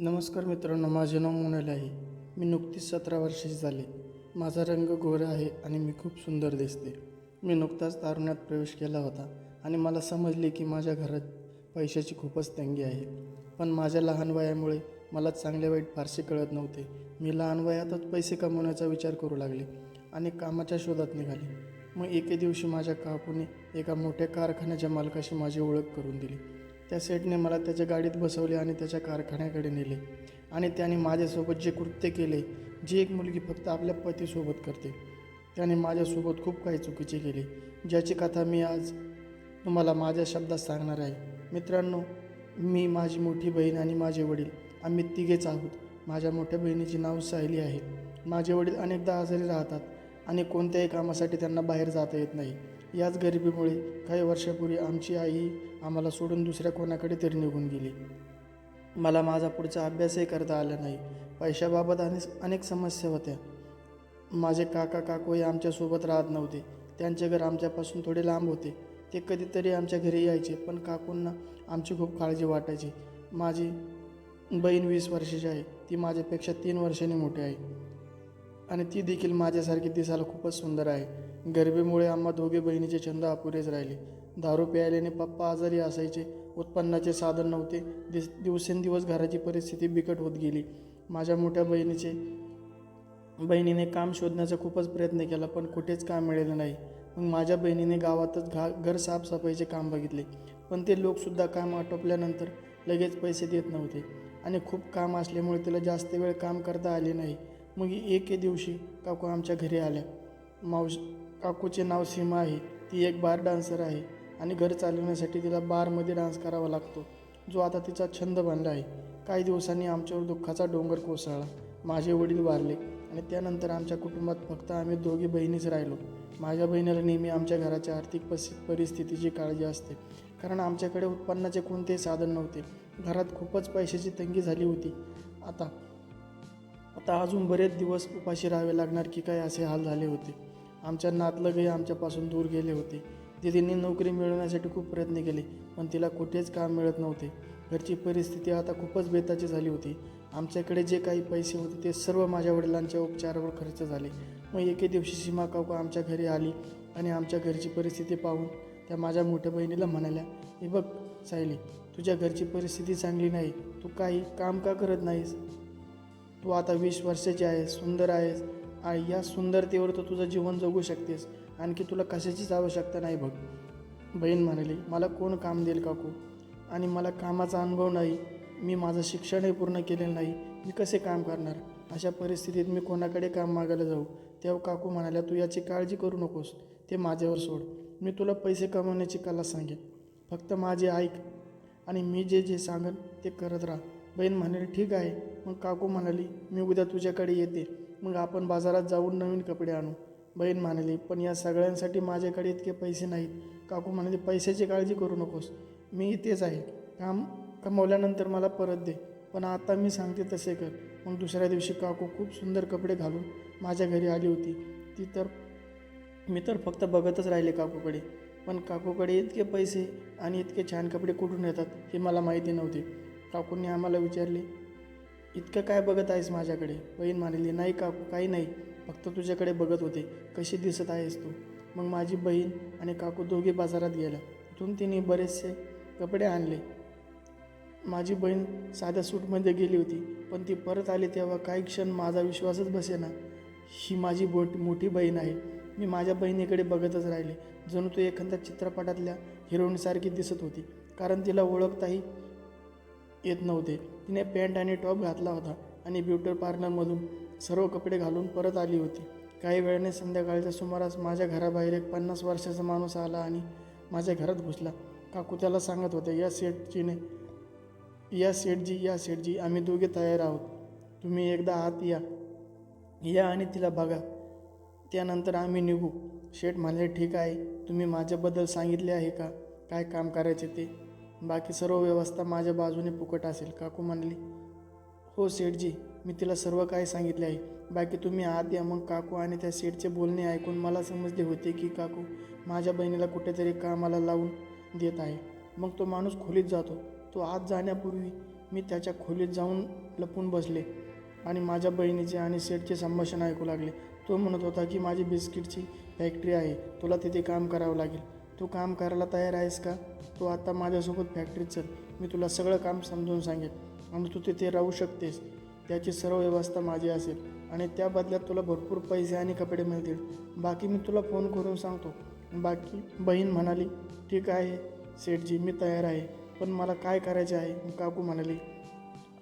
नमस्कार मित्रांनो माझे नाव मोनाली आहे. मी नुकतीच सतरा वर्षाची झाले. माझा रंग गोरा आहे आणि मी खूप सुंदर दिसते. मी नुकताच तारुण्यात प्रवेश केला होता आणि मला समजले की माझ्या घरात पैशाची खूपच तंगी आहे. पण माझ्या लहान वयामुळे मला चांगले वाईट फारसे कळत नव्हते. मी लहान वयातच पैसे कमवण्याचा विचार करू लागले आणि कामाच्या शोधात निघाले. मग एके दिवशी माझ्या काकूने एका मोठ्या कारखान्याच्या मालकाशी माझी ओळख करून दिली. त्या सेटने मला त्याच्या गाडीत बसवले आणि त्याच्या कारखान्याकडे नेले. आणि त्याने माझ्यासोबत जे कृत्य केले जी एक मुलगी फक्त आपल्या पतीसोबत करते त्याने माझ्यासोबत खूप काही चुकीचे केले ज्याची कथा मी आज तुम्हाला माझ्या शब्दात सांगणार आहे. मित्रांनो मी माझी मोठी बहीण आणि माझे वडील आम्ही तिघेच आहोत. माझ्या मोठ्या बहिणीचे नाव सायली आहे. माझे वडील अनेकदा आजारी राहतात आणि कोणत्याही कामासाठी त्यांना बाहेर जाता येत नाही. याच गरिबीमुळे काही वर्षापूर्वी आमची आई आम्हाला सोडून दुसऱ्या कोणाकडे तरी निघून गेली. मला माझा पुढचा अभ्यासही करता आला नाही. पैशाबाबत अनेक अनेक समस्या होत्या. माझे काका काकूही आमच्यासोबत राहत नव्हते. त्यांचे घर आमच्यापासून थोडे लांब होते. ते कधीतरी आमच्या घरी यायचे पण काकूंना आमची खूप काळजी वाटायची. माझी बहीण वीस वर्षाची आहे. ती माझ्यापेक्षा तीन वर्षांनी मोठी आहे. आणि ती देखील माझ्यासारखी दिसायला खूपच सुंदर आहे. गरिबीमुळे आम्हा दोघे बहिणीचे छंद अपुरेच राहिले. दारू प्यायल्याने पप्पा आजारी असायचे. उत्पन्नाचे साधन नव्हते. दिस दिवसेंदिवस घराची परिस्थिती बिकट होत गेली. माझ्या मोठ्या बहिणीचे बहिणीने काम शोधण्याचा खूपच प्रयत्न केला पण कुठेच काम मिळालं नाही. मग माझ्या बहिणीने गावातच घा घर साफसफाईचे काम बघितले. पण ते लोकसुद्धा काम आटोपल्यानंतर लगेच पैसे देत नव्हते. आणि खूप काम असल्यामुळे तिला जास्त वेळ काम करता आले नाही. मग एके दिवशी काकू आमच्या घरी आल्या. मावश काकूचे नाव सीमा आहे. ती एक बार डान्सर आहे आणि घर चालवण्यासाठी तिला बारमध्ये डान्स करावा लागतो. जो आता तिचा छंद बनला आहे. काही दिवसांनी आमच्यावर दुःखाचा डोंगर कोसळला. माझे वडील वारले आणि त्यानंतर आमच्या कुटुंबात फक्त आम्ही दोघी बहिणीच राहिलो. माझ्या बहिणीला नेहमी आमच्या घराच्या आर्थिक पस परिस्थितीची काळजी असते. कारण आमच्याकडे उत्पन्नाचे कोणतेही साधन नव्हते. घरात खूपच पैशाची तंगी झाली होती. आता आता अजून बरेच दिवस उपाशी राहावे लागणार की काय असे हाल झाले होते. आमच्या नातलगही आमच्यापासून दूर गेले होते. दिदींनी नोकरी मिळवण्यासाठी खूप प्रयत्न केले पण तिला कुठेच काम मिळत नव्हते. घरची परिस्थिती आता खूपच बेताची झाली होती. आमच्याकडे जे काही पैसे होते ते सर्व माझ्या वडिलांच्या उपचारावर खर्च झाले. मग एके दिवशी सीमा काकू आमच्या घरी आली आणि आमच्या घरची परिस्थिती पाहून त्या माझ्या मोठ्या बहिणीला म्हणाल्या हे बघ सायली तुझ्या घरची परिस्थिती चांगली नाही. तू काही काम का करत नाहीस? तू आता वीस वर्षाची आहेस सुंदर आहेस. आणि या सुंदरतेवर तर तुझं जीवन जगू शकतेस. आणखी तुला कशाचीच आवश्यकता नाही बघ. बहीण म्हणाली मला कोण काम देईल काकू? आणि मला कामाचा अनुभव नाही. मी माझं शिक्षणही पूर्ण केलेलं नाही. मी कसे काम करणार? अशा परिस्थितीत मी कोणाकडे काम मागायला जाऊ? तेव्हा काकू म्हणाल्या तू याची काळजी करू नकोस. ते माझ्यावर सोड. मी तुला पैसे कमवण्याची कला सांगेन. फक्त माझे ऐक आणि मी जे जे सांगेन ते करत राहा. बहीण म्हणाली ठीक आहे. मग काकू म्हणाली मी उद्या तुझ्याकडे येते. मग आपण बाजारात जाऊन नवीन कपडे आणू. बहीण म्हणाली पण या सगळ्यांसाठी माझ्याकडे इतके पैसे नाहीत. काकू म्हणाली पैशाची काळजी करू नकोस. मी इथेच आहे. काम कमवल्यानंतर मला परत दे. पण आता मी सांगते तसे कर. मग दुसऱ्या दिवशी काकू खूप सुंदर कपडे घालून माझ्या घरी आली होती. ती तर मी तर फक्त बघतच राहिले काकूकडे. पण काकूकडे इतके पैसे आणि इतके छान कपडे कुठून येतात हे मला माहिती नव्हते. काकूंनी आम्हाला विचारले इतकं काय बघत आहेस माझ्याकडे? बहीण म्हणाली नाही काकू काही नाही. फक्त तुझ्याकडे बघत होते. कशी दिसत आहेस तू? मग माझी बहीण आणि काकू दोघे बाजारात गेल्या तिथून तिने बरेचसे कपडे आणले. माझी बहीण साध्या सूटमध्ये गेली होती पण ती परत आली तेव्हा काही क्षण माझा विश्वासच बसेना. ही माझी बोट मोठी बहीण आहे. मी माझ्या बहिणीकडे बघतच राहिले. जणू तो एखाद्या चित्रपटातल्या हिरोईनसारखी दिसत होती कारण तिला ओळखताही येत नव्हते. तिने पॅन्ट आणि टॉप घातला होता आणि ब्युटी पार्लरमधून सर्व कपडे घालून परत आली होती. काही वेळाने संध्याकाळच्या सुमारास माझ्या घराबाहेर एक पन्नास वर्षाचा माणूस आला आणि माझ्या घरात घुसला. काकू त्याला सांगत होते या सेटजीने या सेठजी या सेठजी आम्ही दोघे तयार आहोत. तुम्ही एकदा आत या. या आणि तिला बघा. त्यानंतर आम्ही निघू. शेठ म्हणाले ठीक आहे. तुम्ही माझ्याबद्दल सांगितले आहे का? काय काम करायचे ते? बाकी सर्व व्यवस्था माझ्या बाजूने फुकट असेल काकू म्हणाली. हो सेठजी मी तिला सर्व काही सांगितले आहे. बाकी तुम्ही आत या मग काकू आणि त्या सेठचे बोलणे ऐकून मला समजले होते की काकू माझ्या बहिणीला कुठेतरी कामाला लावून देत आहे. मग तो माणूस खोलीत जातो. तो आत जाण्यापूर्वी मी त्याच्या खोलीत जाऊन लपून बसले आणि माझ्या बहिणीचे आणि सेठचे संभाषण ऐकू लागले. तो म्हणत होता की माझी बिस्किटची फॅक्टरी आहे तुला तिथे काम करावं लागेल. तू काम करायला तयार आहेस का? तू आता माझ्यासोबत फॅक्टरीत चल. मी तुला सगळं काम समजून सांगेन आणि तू तिथे राहू शकतेस. त्याची सर्व व्यवस्था माझी असेल आणि त्या बदल्यात तुला भरपूर पैसे आणि कपडे मिळतील. बाकी मी तुला फोन करून सांगतो. बाकी बहीण म्हणाली ठीक आहे सेठजी मी तयार आहे. पण मला काय करायचे आहे? काकू म्हणाली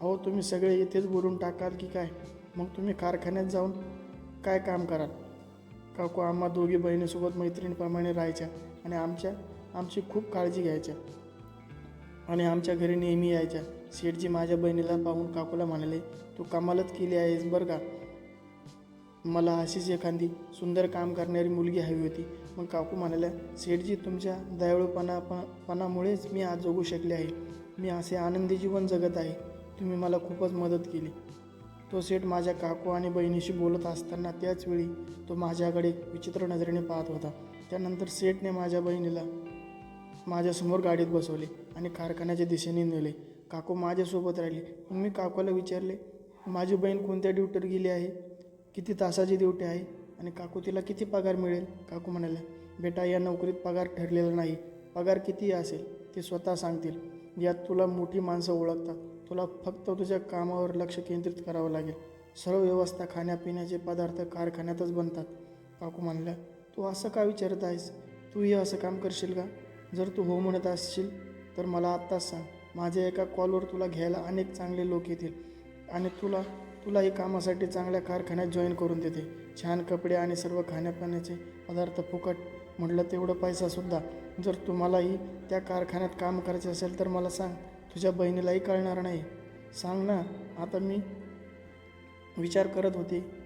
अहो तुम्ही सगळे इथेच बोलून टाकाल की काय? मग तुम्ही कारखान्यात जाऊन काय काम कराल? काकू आम्हा दोघी बहिणीसोबत मैत्रिणीप्रमाणे राहायच्या. आणि आमच्या आमची खूप काळजी घ्यायच्या. आणि आमच्या घरी नेहमी यायच्या. शेठजी माझ्या बहिणीला पाहून काकूला म्हणाले तू कमालच केली आहेस बरं का? मला अशीच एखादी सुंदर काम करणारी मुलगी हवी होती. मग काकू म्हणाल्या सेठजी तुमच्या दयाळूपणा पणामुळेच मी आज जगू शकले आहे. मी असे आनंदी जीवन जगत आहे. तुम्ही मला खूपच मदत केली. तो सेठ माझ्या काकू आणि बहिणीशी बोलत असताना त्याच वेळी तो माझ्याकडे विचित्र नजरेने पाहत होता. त्यानंतर सेठने माझ्या बहिणीला माझ्यासमोर गाडीत बसवले आणि कारखान्याच्या दिशेने नेले. काकू माझ्यासोबत राहिली. मी काकूला विचारले माझी बहीण कोणत्या ड्युटीवर गेली आहे? किती तासाची ड्युटी आहे? आणि काकू तिला किती पगार मिळेल? काकू म्हणाल्या बेटा या नोकरीत पगार ठरलेला नाही. पगार किती असेल ते स्वतः सांगतील. यात तुला मोठी माणसं ओळखतात. तुला फक्त तुझ्या कामावर लक्ष केंद्रित करावं लागेल. सर्व व्यवस्था खाण्यापिण्याचे पदार्थ कारखान्यातच बनतात. काकू म्हणल्या तू असं का विचारत आहेस? तूही असं काम करशील का? जर तू हो म्हणत असशील तर मला आत्ताच सांग. माझ्या एका कॉलवर तुला घ्यायला अनेक चांगले लोक येतील आणि तुला तुलाही कामासाठी चांगल्या कारखान्यात जॉईन करून देते. छान कपडे आणि सर्व खाण्यापिण्याचे पदार्थ फुकट म्हटलं तेवढं पैसासुद्धा जर तुम्हालाही त्या कारखान्यात काम करायचे असेल तर मला सांग. तुझ्या बहिणीलाही कळणार नाही. सांग ना आता मी विचार करत होते.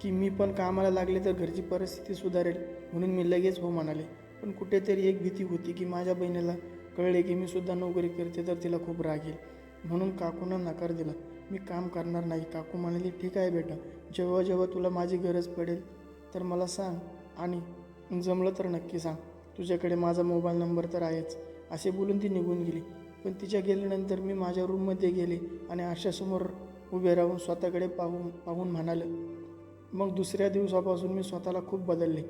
की मी पण कामाला लागले तर घरची परिस्थिती सुधारेल म्हणून मी लगेच हो म्हणाले. पण कुठेतरी एक भीती होती की माझ्या बहिणीला कळले की मी सुद्धा नोकरी करते तर तिला खूप राग येईल. म्हणून काकूनं नकार दिला. मी काम करणार नाही. काकू म्हणाली ठीक आहे बेटा. जेव्हा जेव्हा तुला माझी गरज पडेल तर मला सांग आणि जमलं तर नक्की सांग. तुझ्याकडे माझा मोबाईल नंबर तर आहेच. असे बोलून ती निघून गेली. पण तिच्या गेल्यानंतर मी माझ्या रूममध्ये गेले आणि आशासमोर उभे राहून स्वतःकडे पाहून पाहून म्हणालं मग दुसऱ्या दिवसापासून मी स्वतःला खूप बदलले.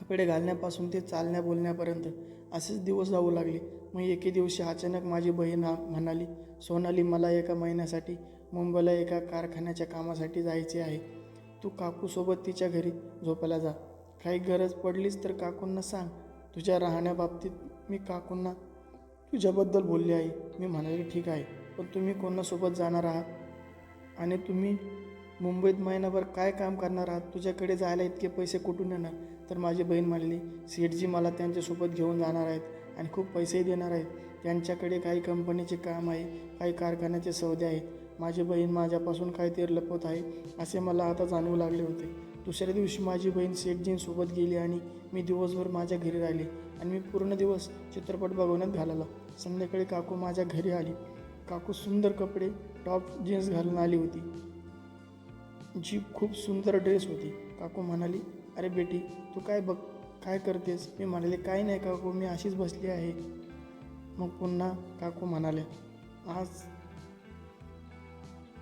कपडे घालण्यापासून ते चालण्या बोलण्यापर्यंत असेच दिवस जाऊ लागले. मग एके दिवशी अचानक माझी बहीण म्हणाली सोनाली मला एका महिन्यासाठी मुंबईला एका कारखान्याच्या कामासाठी जायचे आहे. तू काकूसोबत तिच्या घरी झोपायला जा. काही गरज पडलीच तर काकूंना सांग. तुझ्या राहण्याबाबतीत मी काकूंना तुझ्याबद्दल बोलले आहे. मी म्हणाले ठीक आहे पण तुम्ही कोणासोबत जाणार आहात? आणि तुम्ही मुंबईत महिनाभर काय काम करणार आहात? तुझ्याकडे जायला इतके पैसे कुठून येणार? तर माझी बहीण म्हणली सेठजी मला त्यांच्यासोबत घेऊन जाणार आहेत आणि खूप पैसेही देणार आहेत. त्यांच्याकडे काही कंपनीचे काम आहे काही कारखान्याचे सौदे आहेत. माझी बहीण माझ्यापासून काहीतरी लपवत आहे असे मला आता जाणवू लागले होते. दुसऱ्या दिवशी माझी बहीण सेठजींसोबत गेली आणि मी दिवसभर माझ्या घरी राहिले आणि मी पूर्ण दिवस चित्रपट बघवण्यात घालवला. संध्याकाळी काकू माझ्या घरी आली. काकू सुंदर कपडे टॉप जीन्स घालून आली होती. जी खूप सुंदर ड्रेस होती. काकू म्हणाली अरे बेटी तू काय बघ काय करतेस? मी म्हणाले काय नाही काकू मी अशीच बसली आहे. मग पुन्हा काकू म्हणाले आज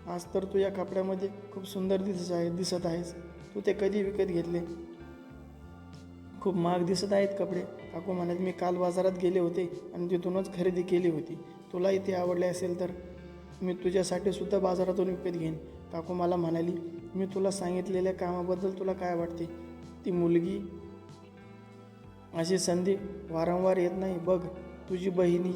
आज तर तू या कपड्यामध्ये खूप सुंदर दिसत आहे दिसत आहेस. तू ते कधी विकत घेतले? खूप महाग दिसत आहेत कपडे. काकू म्हणाले मी काल बाजारात गेले होते आणि तिथूनच खरेदी केली होती. तुलाही ते आवडले असेल तर मी तुझ्यासाठी सुद्धा बाजारातून विकत घेईन. काकू मला म्हणाली मी तुला सांगितलेल्या कामाबद्दल तुला काय वाटते? ती मुलगी? अशी संधी वारंवार येत नाही. बघ तुझी बहिणी.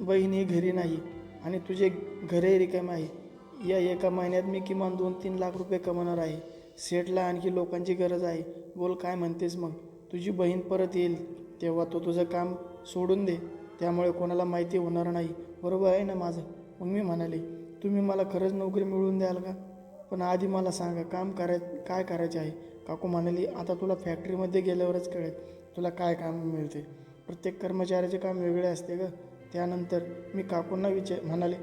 बहिणी घरी नाही आणि तुझे घरही रिकामे आहे. या एका महिन्यात मी किमान दोन तीन लाख रुपये कमवणार आहे. सेटला आणखी लोकांची गरज आहे. बोल काय म्हणतेस मग? तुझी बहीण परत येईल तेव्हा तो तुझं काम सोडून दे. त्यामुळे कोणाला माहिती होणार नाही. बरोबर आहे ना माझं? मग मी म्हणाले तुम्ही मला खरंच नोकरी मिळवून द्याल का? पण आधी मला सांगा काम कराय काय करायचे आहे? काकू म्हणाली आता तुला फॅक्टरीमध्ये गेल्यावरच कळेल तुला काय काम मिळते. प्रत्येक कर्मचाऱ्याचे काम वेगळे असते ग. त्यानंतर मी काकूंना विचार म्हणाले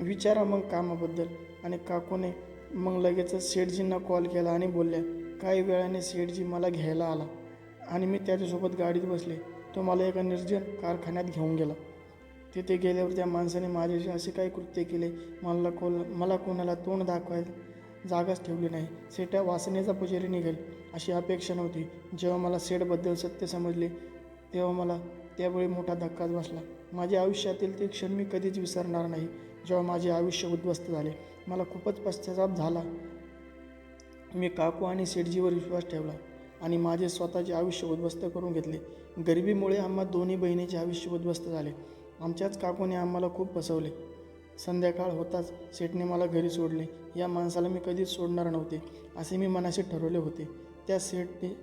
विचारा मग कामाबद्दल. आणि काकूने मग लगेचच शेठजींना कॉल केला आणि बोलल्या काही वेळाने शेठजी मला घ्यायला आला. आणि मी त्याच्यासोबत गाडीत बसले. तो मला एका निर्जन कारखान्यात घेऊन गेला. तिथे गेल्यावर त्या माणसाने माझ्याशी असे काय कृत्य केले. मला कोण मला कोणाला तोंड दाखवायला जागाच ठेवली नाही. सेटा वासनेचा पुजारी निघेल अशी अपेक्षा नव्हती. जेव्हा मला सेटबद्दल सत्य समजले तेव्हा मला त्यावेळी मोठा धक्काच बसला. माझ्या आयुष्यातील ते क्षण मी कधीच विसरणार नाही. जेव्हा माझे आयुष्य उद्ध्वस्त झाले मला खूपच पश्चाताप झाला. मी काकू आणि सेठजीवर विश्वास ठेवला आणि माझे स्वतःचे आयुष्य उद्ध्वस्त करून घेतले. गरिबीमुळे आम्हा दोन्ही बहिणीचे आयुष्य उद्ध्वस्त झाले. आमच्याच काकूने आम्हाला खूप फसवले. संध्याकाळ होताच सेठने मला घरी सोडले. या माणसाला मी कधीच सोडणार नव्हते असे मी मनाशी ठरवले होते. त्या सेठने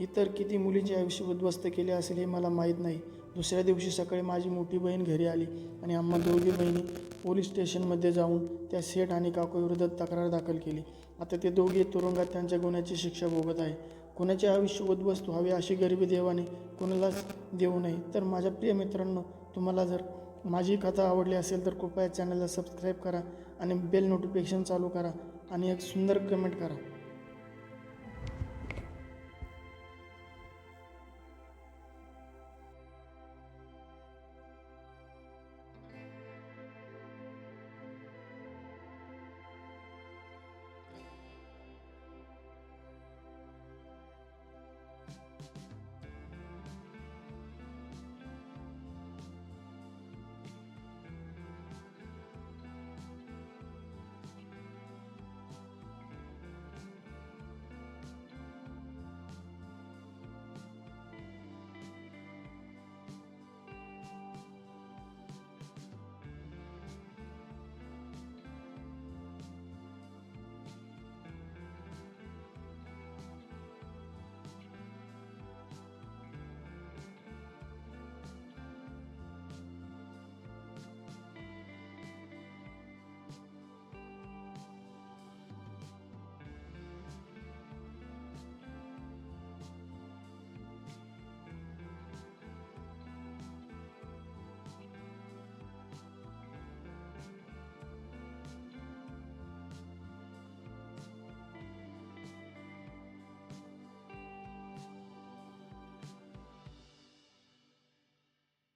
इतर किती मुलींचे आयुष्य उद्ध्वस्त केले असेल हे मला माहीत नाही. दुसऱ्या दिवशी सकाळी माझी मोठी बहीण घरी आली आणि आम्हा दोघी बहिणी पोलीस स्टेशनमध्ये जाऊन त्या सेठ आणि काकूविरोधात तक्रार दाखल केली. आता ते दोघे तुरुंगात त्यांच्या गुन्ह्याची शिक्षा भोगत आहे. कोणाचे आयुष्य उद्ध्वस्त व्हावे अशी गरिबी देवाने कोणालाच देऊ नये. तर माझ्या प्रिय मित्रांनो तुम्हाला जर माझी कथा आवडली असेल तर कृपया चॅनलला सबस्क्राईब करा आणि बेल नोटिफिकेशन चालू करा आणि एक सुंदर कमेंट करा.